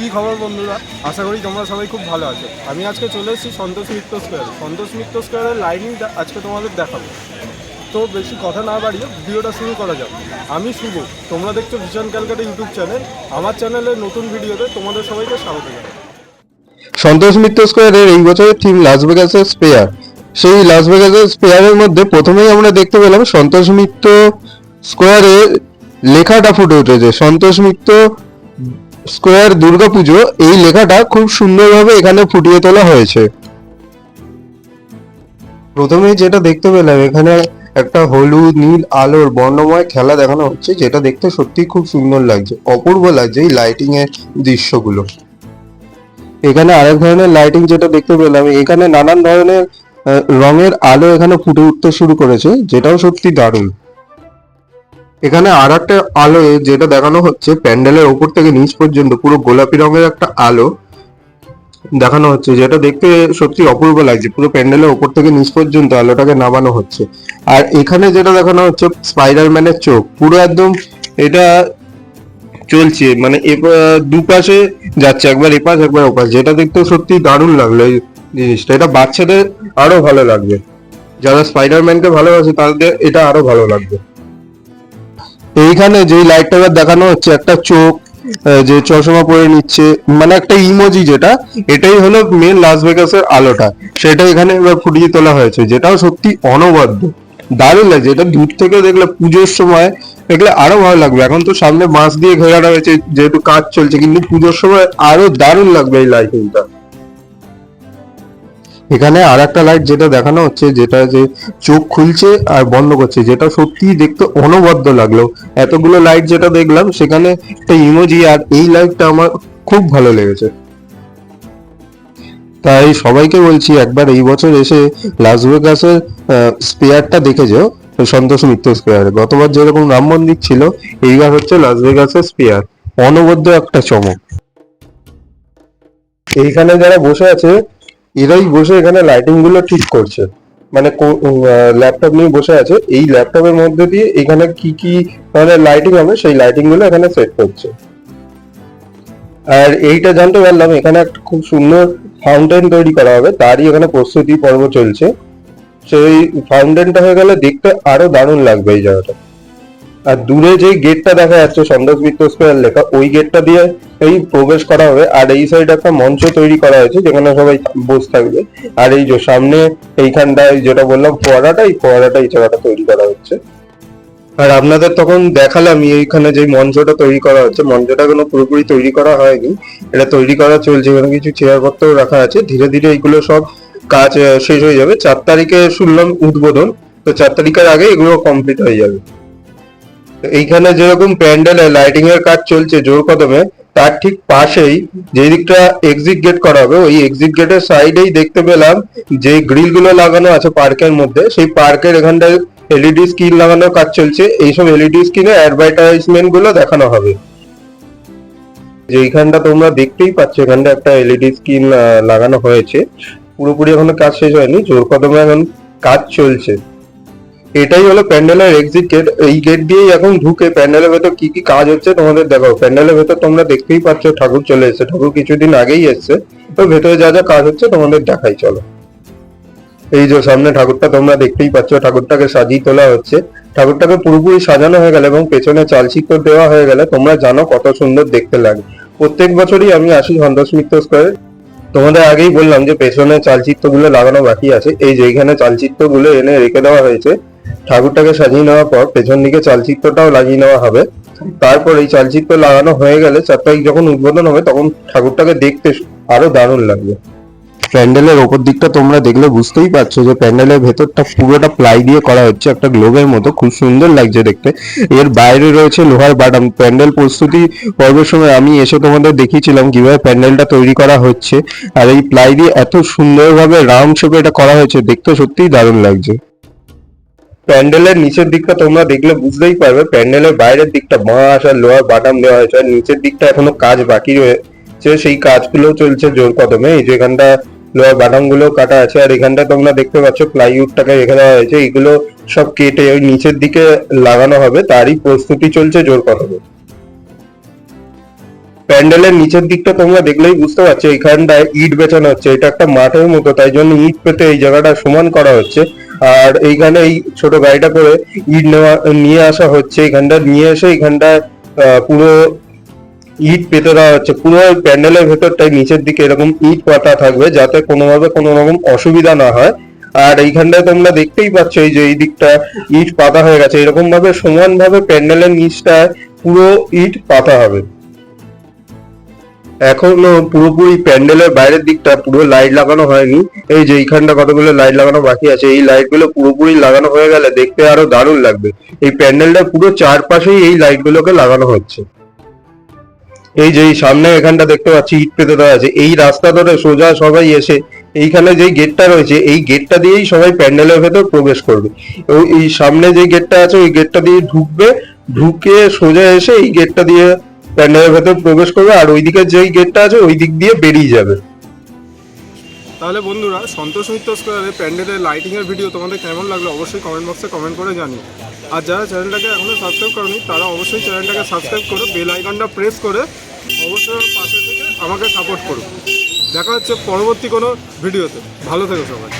কি খবর বন্ধুরা? আশা করি তোমরা সবাই খুব ভালো আছো। আমি আজকে চলে এসেছি সন্তোষ মিত্র স্কোয়ারে। সন্তোষ মিত্র স্কোয়ারের লাইনিংটা আজকে তোমাদের দেখাবো। তো বেশি কথা না বাড়িয়ে ভিডিওটা শুরু করা যাক। আমি শুভ। তোমরা দেখছ ভিশন ক্যালকাটা ইউটিউব চ্যানেল। আমার চ্যানেলের নতুন ভিডিওতে তোমাদের সবাইকে স্বাগত জানাই। সন্তোষ মিত্র স্কোয়ারের এই বছরের থিম লাস ভেগাসের স্পেয়ার। সেই লাস ভেগাসের স্পেয়ারের মধ্যে প্রথমেই আমরা দেখতে পেলাম সন্তোষ মিত্র স্কোয়ারে লেখাটা ফুটে উঠেছে। সন্তোষ মিত্র স্কোয়ার দুর্গাপুজো এই লেখাটা খুব সুন্দরভাবে এখানে ফুটিয়ে তোলা হয়েছে। প্রথমেই যেটা দেখতে পেলাম, এখানে একটা হলুদ, নীল, আলোর বর্ণময় খেলা দেখানো হচ্ছে, যেটা দেখতে সত্যি খুব সুন্দর লাগছে। অপূর্ব লাগছে এই লাইটিং এর দৃশ্যগুলো। এখানে আরেক ধরনের লাইটিং যেটা দেখতে পেলাম, এখানে নানান ধরনের রঙের আলো এখানে ফুটে উঠতে শুরু করেছে, যেটাও সত্যি দারুণ। এখানে আর একটা আলো যেটা দেখানো হচ্ছে, প্যান্ডেলের ওপর থেকে নিচ পর্যন্ত পুরো গোলাপি রঙের একটা আলো দেখানো হচ্ছে, যেটা দেখতে সত্যি অপূর্ব লাগছে। পুরো প্যান্ডেলের ওপর থেকে নিচ পর্যন্ত আলোটাকে নামানো হচ্ছে। আর এখানে যেটা দেখানো হচ্ছে, স্পাইডারম্যানের চোখ। পুরো একদম এটা চলছে মানে দুপাশে যাচ্ছে, একবার এপাশ, একবার ওপাশ। যেটা দেখতে সত্যি দারুণ লাগল এই জিনিসটা। এটা বাচ্চাদের আরও ভালো লাগবে। যারা স্পাইডারম্যানকে ভালোবাসে, তাদের এটা আরও ভালো লাগবে। এইখানে যেই লাইটটা দেখানো হচ্ছে, একটা চোখ যে চশমা পরে নিচ্ছে মানে একটা ইমোজি যেটা, এটাই হলো মেন লাস ভেগাসের আলোটা। সেটা এখানে এবার ফুটিয়ে তোলা হয়েছে, যেটাও সত্যি অনবদ্য। দারুণ লাগছে, এটা দূর থেকে দেখলে পুজোর সময় দেখলে আরও ভালো লাগবে। এখন তো সামনে বাঁশ দিয়ে ঘেরা রয়েছে যেহেতু কাজ চলছে, কিন্তু পুজোর সময় আরও দারুণ লাগবে এই লাইটিংটা এখানে আর একটা লাইট যেটা দেখানো হচ্ছে, যেটা যে চোখ খুলছে আর বন্ধ করছে, যেটা সত্যি দেখতে অনবদ্য লাগল। এতগুলো লাইট যেটা দেখলাম, সেখানে একটা ইমোজি আর এই লাইটটা আমার খুব ভালো লেগেছে। তাই সবাইকে বলছি, একবার এই বছর এসে লাস ভেগাসের স্পেয়ারটা দেখে যেও, সন্তোষ মিত্র স্কোয়ারে গতবার যেরকম রাম মন্দির ছিল, এইবার হচ্ছে লাস ভেগাসের স্পেয়ার অনবদ্য একটা চমক। এইখানে যারা বসে আছে এরাই বসে এখানে লাইটিংগুলো ঠিক করছে। মানে ল্যাপটপ নিয়ে বসে আছে। এই ল্যাপটপের মধ্যে দিয়ে এখানে কি কি ধরনের লাইটিং হবে, সেই লাইটিংগুলো এখানে সেট করছে। আর এইটা জানতে পারলাম, এখানে একটা খুব সুন্দর ফাউন্টেন তৈরি করা হবে। তারই এখানে প্রস্তুতি পর্ব চলছে। সেই ফাউন্টেনটা হয়ে গেলে দেখতে আরও দারুণ লাগবে এই জায়গাটা। আর দূরে যে গেটটা দেখা যাচ্ছে, সন্তোষ মিত্র স্কোয়ার লেখা, ওই গেটটা দিয়ে এই প্রবেশ করা হবে। আর এই সাইডে একটা মঞ্চ তৈরি করা হয়েছে, যেখানে সবাই বসে থাকবে। আর এই যে সামনে এইখানটায় যেটা বললাম, ফোয়ারাটা, এই ফোয়ারাটা এই জায়গাটা তৈরি করা হচ্ছে। আর আপনাদের তখন দেখালাম এইখানে যে মঞ্চটা তৈরি করা হচ্ছে, মঞ্চটা কোনো পুরোপুরি তৈরি করা হয়নি। এটা তৈরি করা চলছে এখানে কিছু চেয়ারপত্র রাখা আছে। ধীরে ধীরে এইগুলো সব কাজ শেষ হয়ে যাবে। চার তারিখে শুনলাম উদ্বোধন। তো চার তারিখের আগে এগুলো কমপ্লিট হয়ে যাবে। এইখানে যেরকম প্যান্ডেলে লাইটিং এর কাজ চলছে জোর কদমে তার ঠিক পাশেই যে দিকটা এক্সিট গেট করা হবে, ওই এক্সিট গেটের সাইডেই দেখতে পেলাম যে গ্রিলগুলো লাগানো আছে পার্কের মধ্যে, সেই পার্কের এখানটায় এলইডি স্ক্রিন লাগানোর কাজ চলছে। এইসব এলইডি স্ক্রিনে অ্যাডভার্টাইজমেন্টগুলো দেখানো হবে। যে এইখানটা তোমরা দেখতেই পাচ্ছ, এখানটা একটা এলইডি স্ক্রিন লাগানো হয়েছে। পুরোপুরি এখনও কাজ শেষ হয়নি জোর কদমে এখন কাজ চলছে। এটাই হলো প্যান্ডেলের এক্সিট গেট এই গেট দিয়েই এখন ঢুকে প্যান্ডেলের ভেতর কি কি কাজ হচ্ছে তোমাদের দেখো প্যান্ডেলের ভেতর তোমরা দেখতেই পাচ্ছ, ঠাকুর চলে এসেছে। ঠাকুর কিছুদিন আগেই এসেছে। তো ভেতরে যা যা কাজ হচ্ছে তোমাদের দেখাই, চলো। এই যে সামনে ঠাকুরটা তোমরা দেখতেই পাচ্ছ, ঠাকুরটাকে সাজিয়ে তোলা হচ্ছে। ঠাকুরটাকে পুরোপুরি সাজানো হয়ে গেলে এবং পেছনে চালচিত্র দেওয়া হয়ে গেলে। তোমরা জানো কত সুন্দর দেখতে লাগে। প্রত্যেক বছরই আমি আসি সন্তোষ মিত্র স্কোয়ারে তোমাদের আগেই বললাম যে পেছনে চালচিত্রগুলো লাগানো বাকি আছে। এই যে এইখানে চালচিত্রগুলো এনে রেখে দেওয়া হয়েছে। ঠাকুরটাকে সাজিয়ে নেওয়ার পর পেছন দিকে চালচিত্রটাও লাগিয়ে নেওয়া হবে। তারপর এই চালচিত্র লাগানো হয়ে গেলে চার তারিখ যখন উদ্বোধন হবে তখন ঠাকুরটাকে দেখতে আরও দারুণ লাগবে। প্যান্ডেলের ওপর দিকটা তোমরা দেখলে বুঝতেই পারছ যে প্যান্ডেলের ভেতরটা পুরোটা প্লাই দিয়ে করা হচ্ছে একটা গ্লোবের মতো, খুব সুন্দর লাগছে দেখতে। এর বাইরে রয়েছে লোহার বাটাম। প্যান্ডেল প্রস্তুতি পর্বের সময় আমি এসে তোমাদের দেখিয়েছিলাম কীভাবে প্যান্ডেলটা তৈরি করা হচ্ছে। আর এই প্লাই দিয়ে এত সুন্দরভাবে রাউন্ড শেপে এটা করা হয়েছে, দেখতে সত্যিই দারুণ লাগছে। প্যান্ডেলের নিচের দিকটা তোমরা দেখলে বুঝতেই পারবে। প্যান্ডেলের বাইরের দিকটা বাঁশ আর লোহার বাটাম দেওয়া হয়েছে। আর নিচের দিকটা এখনও কাজ বাকি রয়েছে। সেই কাজগুলো চলছে জোর কদমে। এই যে এখানটা লোহার বাটামগুলো কাটা আছে। আর এখানটা তোমরা দেখতে পাচ্ছ প্লাইউডটাকে রেখে দেওয়া হয়েছে। এগুলো সব কেটে ওই নিচের দিকে লাগানো হবে। তারই প্রস্তুতি চলছে জোর কদমে। প্যান্ডেলের নিচের দিকটা তোমরা দেখলেই বুঝতে পারছ, এখানটায় ইট বেচানো হচ্ছে। এটা একটা মাঠের মতো, তাই জন্য ইট পেতে এই জায়গাটা সমান করা হচ্ছে। আর এইখানে এই ছোট গাড়িটা করে ইট নেওয়া, নিয়ে আসা হচ্ছে। এখানটা নিয়ে এসে এখানটায় পুরো ইট পেতে দেওয়া হচ্ছে। পুরো প্যান্ডেলের ভেতরটায় নিচের দিকে এরকম ইট পাতা থাকবে যাতে কোনোভাবে কোনো রকম অসুবিধা না হয়। আর এইখানটায় তোমরা দেখতেই পাচ্ছ এই যে এই দিকটা ইট পাতা হয়ে গেছে। এরকম ভাবে সমান ভাবে প্যান্ডেলের নিচটায় পুরো ইট পাতা হবে। এখনও পুরোপুরি প্যান্ডেলের বাইরের দিকটা পুরো লাইট লাগানো হয়নি। এই যে এইখানটা কতগুলো লাইট লাগানো বাকি আছে, এই লাইটগুলো পুরোপুরি লাগানো হয়ে গেলে দেখতে আরও দারুণ লাগবে। এই প্যান্ডেলটা পুরো চারপাশেই এই লাইট গুলোকে লাগানো হচ্ছে। এই যে সামনে এখানটা দেখতে পাচ্ছি ইট পেতে দেওয়া আছে। এই রাস্তা ধরে সোজা সবাই এসে এইখানে যে গেটটা রয়েছে, এই গেটটা দিয়েই সবাই প্যান্ডেলের ভেতর প্রবেশ করবে। এই সামনে যে গেটটা আছে, ওই গেটটা দিয়ে ঢুকবে। ঢুকে সোজা এসে এই গেটটা দিয়ে প্যান্ডেলের ভেতর প্রবেশ করবে আর ওইদিকে যেই গেটটা আছে ওই দিক দিয়ে বেরিয়ে যাবে। তাহলে বন্ধুরা, সন্তোষ মিত্র স্কোয়ারে প্যান্ডেলের লাইটিংয়ের ভিডিও তোমাদের কেমন লাগল অবশ্যই কমেন্ট বক্সে কমেন্ট করে জানিও। আর যারা চ্যানেলটাকে এখনও সাবস্ক্রাইব করনি, তারা অবশ্যই চ্যানেলটাকে সাবস্ক্রাইব করে বেল আইকনটা প্রেস করে অবশ্যই পাশে থেকে আমাকে সাপোর্ট করো। দেখা হচ্ছে পরবর্তী কোনো ভিডিওতে ভালো থেকো সবাই।